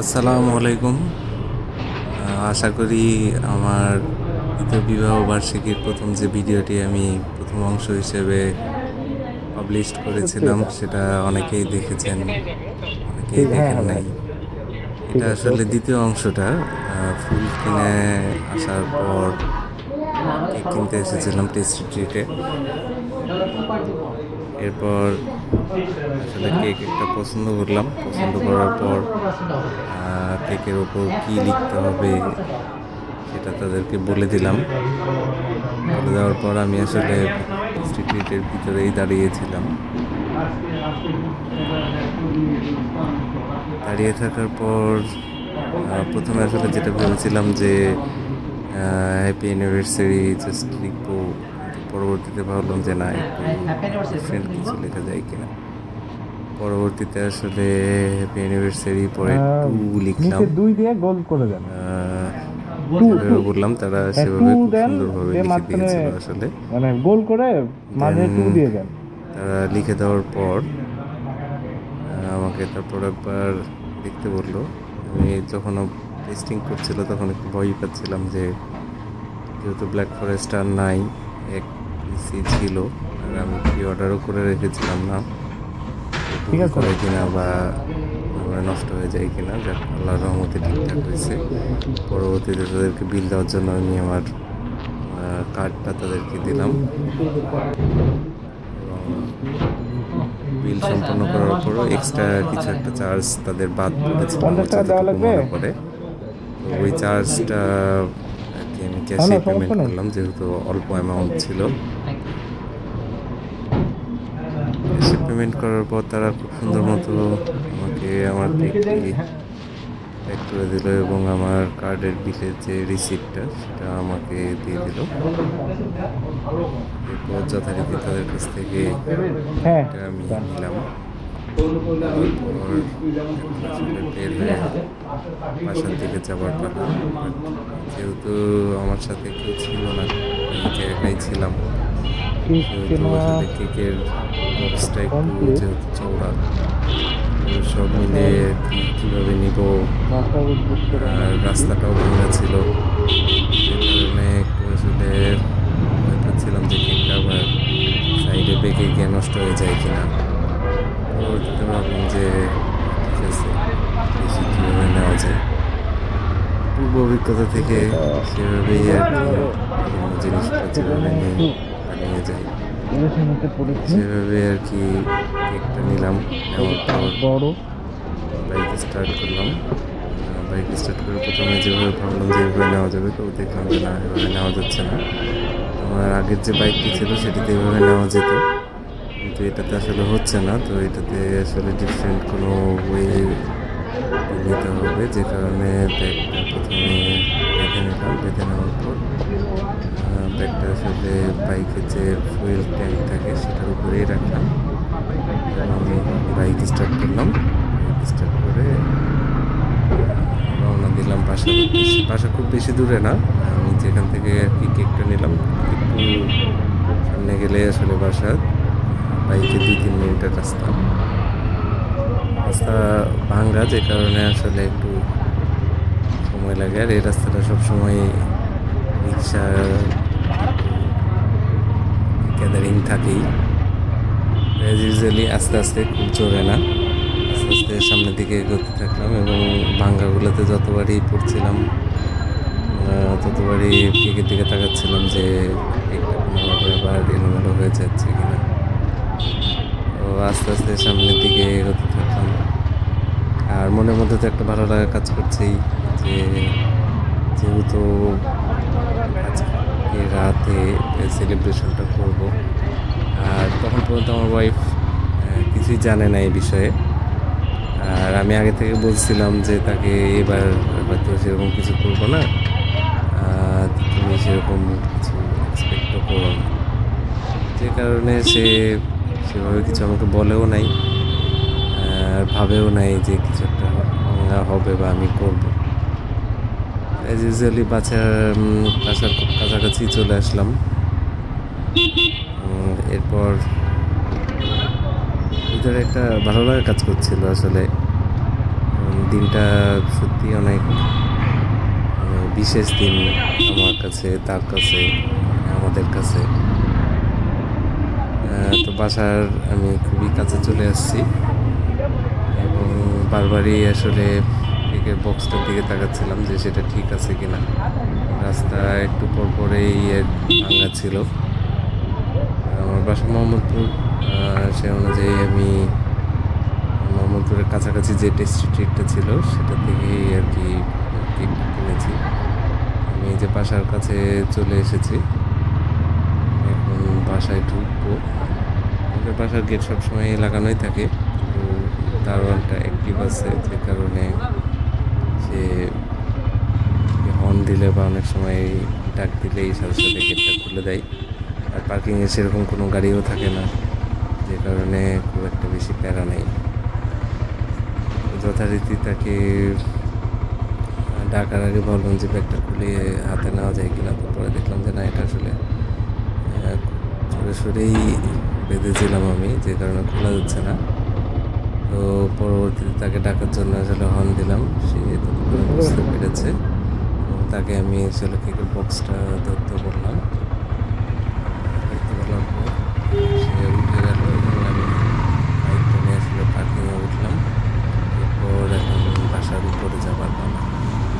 আসসালামু আলাইকুম। আশা করি আমার বিবাহ বার্ষিকীর প্রথম যে ভিডিওটি আমি প্রথম অংশ হিসেবে পাবলিশ করেছিলাম সেটা অনেকেই দেখেছেন অনেকেই দেখেন নাই। এটা আসলে দ্বিতীয় অংশটা। ফুল কিনে আসার পর কিনতে এসেছিলাম টেস্ট স্ট্রিটে এরপর আসলে কেক একটা পছন্দ করলাম। পছন্দ করার পর কেকের ওপর কী লিখতে হবে সেটা তাদেরকে বলে দিলাম। বলে দেওয়ার পর আমি আসলে স্ট্রিটের ভিতরেই দাঁড়িয়েছিলাম। দাঁড়িয়ে থাকার পর প্রথমে আসলে যেটা ভেবেছিলাম যে হ্যাপি অ্যানিভার্সারি জাস্ট লিখব। পরবর্তীতে ভাবলাম যে না একটু ফ্রেন্ড কিছু লেখা যায় কিনা। পরবর্তীতে আসলে হ্যাপি অ্যানিভার্সারি পরে টু লিখলাম। দুই দিয়ে গোল করে দেন। যেভাবে বললাম তারা হ্যাঁ, সেভাবে খুব সুন্দরভাবে লিখে দিয়েছিল আসলে। মানে গোল করে মাঝে টু দিয়ে দেন। তারা লিখে দেওয়ার পর আমাকে তারপর একবার দেখতে বলল। আমি যখন টেস্টিং করছিল তখন একটু ভয় পাচ্ছিলাম যে যেহেতু ব্ল্যাক ফরেস্ট আর নাই এক পিসি ছিল আর আমি প্রি অর্ডারও করে রেখেছিলাম না। ঠিক আছে। করে কিনা বা আমার নষ্ট হয়ে যায় কিনা যাক আল্লাহর রহমতে ঠিকঠাক হয়েছে। পরবর্তীতে তাদেরকে বিল দেওয়ার জন্য আমি আমার কার্ডটা তাদেরকে দিলাম। বিল সম্পন্ন করার পরও এক্সট্রা কিছু একটা চার্জ তাদের বাদ পড়েছিল পঞ্চাশ টাকা দেওয়া লাগবে? মনে পড়ে তো ওই চার্জটা আমি ক্যাশে পেমেন্ট করলাম যেহেতু অল্প অ্যামাউন্ট ছিল ক্যাশে পেমেন্ট করার পর তারা খুব সুন্দর মতো আমাকে আমার প্যাক করে দিল এবং আমার কার্ডের বিলের যে রিসিপ্টটা সেটা আমাকে দিয়ে দিল। এরপর যথারীতি তাদের কাছ থেকে হ্যাঁ। এটা আমি নিলাম। বের হয়ে বাসার দিকে যাবার পালা। যেহেতু আমার সাথে কেউ ছিল না আমি একাই ছিলাম কেকের বক্সটা একটু যেহেতু চওড়া সব মিলে কি কীভাবে নিব? আর রাস্তাটাও ভাঙা ছিল। একটু আসলে ভয় পাচ্ছিলাম যে কেকটা আবার সাইডে বেঁকে গিয়ে নষ্ট হয়ে যায় কিনা। পরবর্তীতে ভাবলাম যে ঠিক আছে বেশি কীভাবে নেওয়া যায়। পূর্ব অভিজ্ঞতা থেকে সেভাবেই আর কি জিনিসটা যেভাবে নিয়ে নিয়ে যাই সেভাবে আর কি কেকটা নিলাম বড়? বাইক স্টার্ট করলাম। বাইক স্টার্ট করে প্রথমে যেভাবে ভাবলাম যে এভাবে নেওয়া যাবে তো দেখলাম যে না এভাবে নেওয়া যাচ্ছে না। আমার আগের যে বাইকটি ছিল সেটিতে এভাবে নেওয়া যেত। কিন্তু এটাতে আসলে হচ্ছে না তো এটাতে আসলে ডিফারেন্ট কোনো ওয়ে নিতে হবে। যে কারণে ব্যাগটা প্রথমে বেঁধে নিলাম। বেঁধে নেওয়ার পর ব্যাগটা আসলে বাইকের যে ফুয়েল ট্যাঙ্ক থাকে সেটার উপরেই রাখলাম। এবং বাইক স্টার্ট করলাম। বাইক স্টার্ট করে রওনা দিলাম বাসা বাসা খুব বেশি দূরে না। আমি যেখান থেকে আর কি কেকটা নিলাম, একটু সামনে গেলে আসলে বাসা, বাইকে দুই তিন মিনিটের রাস্তা। রাস্তা ভাঙ্গা, যে কারণে আসলে একটু সময় লাগে। আর এই রাস্তাটা সবসময় রিক্সা গ্যাদারিং থাকেই। অ্যাজ ইউজুয়ালি আস্তে আস্তে খুব জোরে না। আস্তে আস্তে সামনের দিকে এগোতে থাকলাম এবং ভাঙ্গাগুলোতে যতবারই পড়ছিলাম ততবারই কেকের দিকে তাকাচ্ছিলাম যে কেকটা এলোমেলো হয়ে যাচ্ছে কিনা। তো আস্তে আস্তে সামনের দিকে এগোতে থাকলাম। আর মনের মধ্যে তো একটা ভালো লাগা কাজ করছেই যে, যেহেতু রাতে সেলিব্রেশনটা করব। আর তখন পর্যন্ত আমার ওয়াইফ কিছুই জানে না এই বিষয়ে। আর আমি আগে থেকে বলছিলাম যে তাকে এবার হয়তো সেরকম কিছু করব না। তুমি সেরকম কিছু এক্সপেক্টও করো না। যে কারণে সে সেভাবে কিছু আমাকে বলেও নাই, আর ভাবেও নাই যে কিছু একটা হবে বা আমি করব। অ্যাজ ইউজুয়ালি বাচ্চার বাসার খুব কাছাকাছি চলে আসলাম। এরপর ভিতরে একটা ভালো লাগা কাজ করছিল আসলে। দিনটা সত্যি অনেক বিশেষ দিন আমার কাছে, তার কাছে, আমাদের কাছে। তো বাসার আমি খুবই কাছে চলে আসছি। এবং বারবারই আসলে কেকের বক্সটার দিকে তাকাচ্ছিলাম যে সেটা ঠিক আছে কিনা। রাস্তা একটু পর পরেই ভাঙা ছিল। বাসা মোহাম্মদপুর সে অনুযায়ী আমি মোহাম্মদপুরের কাছাকাছি যে স্ট্রিটটা ছিল, সেটা থেকেই আর কি কিনেছি। আমি যে বাসার কাছে চলে এসেছি। এখন বাসায় ঢুকবো। আমাদের বাসার গেট সবসময় লাগানোই থাকে দারোয়ানটা অ্যাক্টিভ আছে, যে কারণে সে হর্ন দিলে বা অনেক সময় ডাক দিলেই সাথে সাথে গেটটা খুলে দেয়। আর পার্কিংয়ে সেরকম কোনো গাড়িও থাকে না যে কারণে খুব একটা বেশি প্যারা নেই। যথারীতি তাকে ডাকার আগে ভাবলাম যে ব্যাগটা খুলে হাতে নেওয়া যায় কিনা তো পরে দেখলাম যে না এটা আসলে আহ, সরে সরেই বেঁধেছিলাম আমি যে কারণে খোলা যাচ্ছে না। তো পরবর্তীতে তাকে ডাকার জন্য আসলে হর্ন দিলাম সে বুঝতে পেরেছে। তাকে আমি আসলে কেকের বক্সটা ধরতে বললাম।